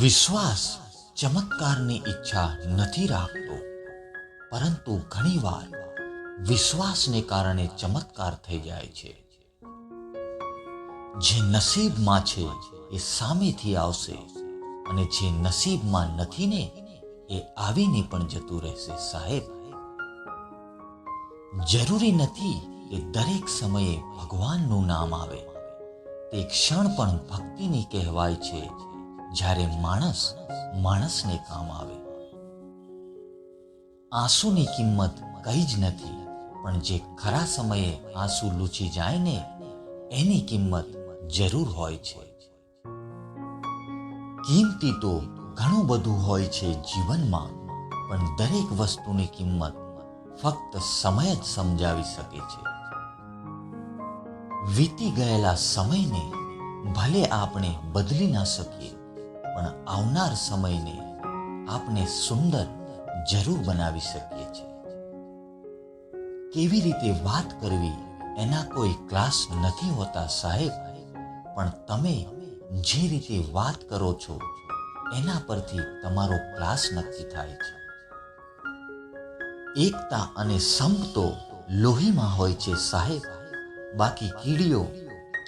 વિશ્વાસ ચમત્કારની ઈચ્છા નથી રાખતો. પરંતુ ઘણીવાર વિશ્વાસને કારણે ચમત્કાર થઈ જાય છે. જે નસીબમાં છે એ સામેથી આવશે અને જે નસીબમાં નથી ને એ આવીને પણ જતું રહેશે સાહેબ. જરૂરી નથી કે દરેક સમયે ભગવાનનું નામ આવે. તે ક્ષણ પણ ભક્તિની કહેવાય છે જ્યારે માણસ માણસને કામ આવે. આંસુની કિંમત કઈ જ નથી, પણ જે ખરા સમયે આંસુ લૂછી જાય ને, એની કિંમત જરૂર હોય છે. કિંમતી તો ઘણું બધું હોય છે જીવનમાં, પણ દરેક વસ્તુની કિંમત ફક્ત સમય જ સમજાવી શકે છે. વીતી ગયેલા સમયને ભલે આપણે બદલી ના શકીએ પણ આવનાર સમયને આપણે સુંદર જરૂર બનાવી શકીએ છીએ. કેવી રીતે વાત કરવી એના કોઈ ક્લાસ નથી હોતા સાહેબ, પણ તમે જે રીતે વાત કરો છો એના પરથી તમારો ક્લાસ નક્કી થાય છે. એકતા અને સંપ તો લોહીમાં હોય છે સાહેબ, બાકી કીડીઓ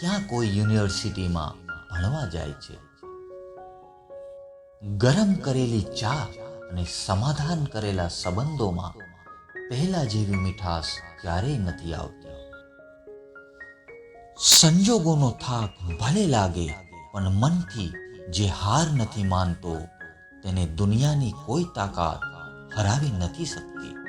ક્યાં કોઈ યુનિવર્સિટીમાં ભણવા જાય છે? ગરમ કરેલી ચા અને સમાધાન કરેલા સંબંધોમાં પહેલા જેવી મીઠાશ ક્યારેય નથી આવતી. સંજોગોનો થાક ભલે લાગે, પણ મનથી જે હાર નથી માનતો, તેને દુનિયાની કોઈ તાકાત હરાવી નથી શકતી.